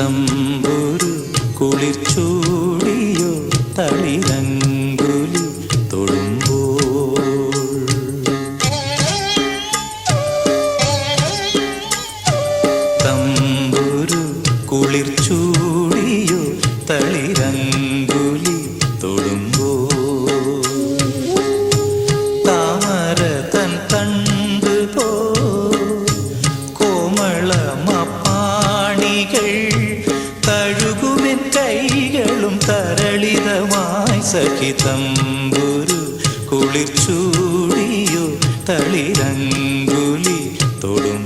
തമ്പുരു കുളിർച്ചൂടിയോ തളിരങ്കുലി തൊടുമ്പോൾ തമ്പുരു കുളിർച്ചൂടിയോ തളിരങ്കുലി തൊടുമ്പോൾ താമര തൻ തണ്ട് പോ കോമള സഖിതംബുരു കുളിർച്ചൂടിയോ തളിരങ്കുലി തൊടും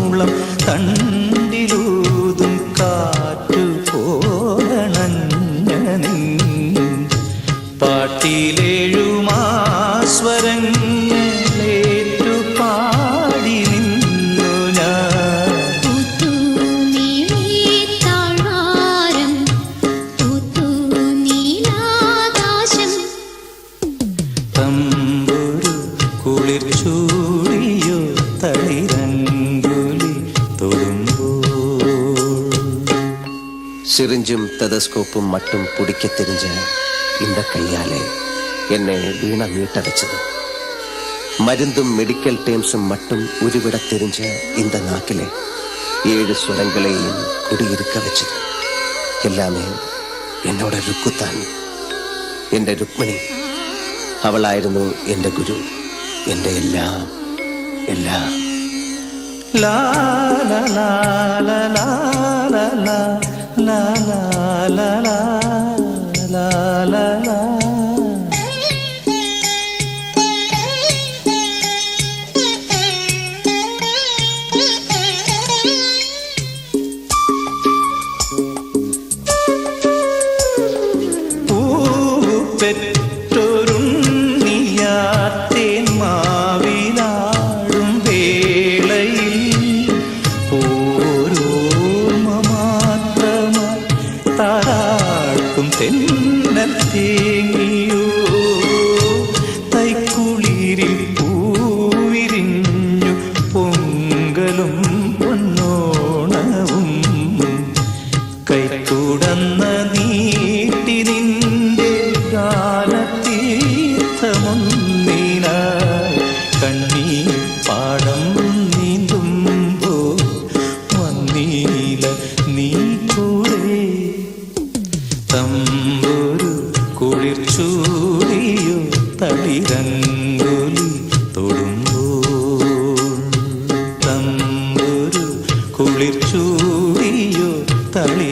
പൂമുളം തണ്ടിലൂതും കാറ്റു പോരണഞ്ഞ പാട്ടിലേഴുമാസ്വരങ്ങളേറ്റു പാടി നിന്നു ഞാൻ. ചൂടിയോ തളിരങ്ങ സിറിഞ്ചും തെതസ്കോപ്പും മട്ടും പൊടിക്കത്തെരിഞ്ഞ് ഇന്ന കയ്യാലെ എന്നെ വീണ വീട്ടടച്ചത് മരുന്നും മെഡിക്കൽ ടേംസും മട്ടും ഉരുവിടത്തെരിഞ്ഞ് ഇന്ത നാക്കിലെ ഏഴ് സ്വരങ്ങളെയും കുടിയിരുക്ക വെച്ചത്. എല്ലാമേ എന്നോട് രുക്കുത്താൻ. എന്റെ രുക്മിണി അവളായിരുന്നു എന്റെ ഗുരു. എന്റെ എല്ലാം എല്ലാം. ലാ ലാ ലാ ലാ ലാ. La la la la something you. തളിരങ്കുലി തൊടുമ്പോൾ തമ്പൊരു കുളിർച്ചൂടിയോ തളി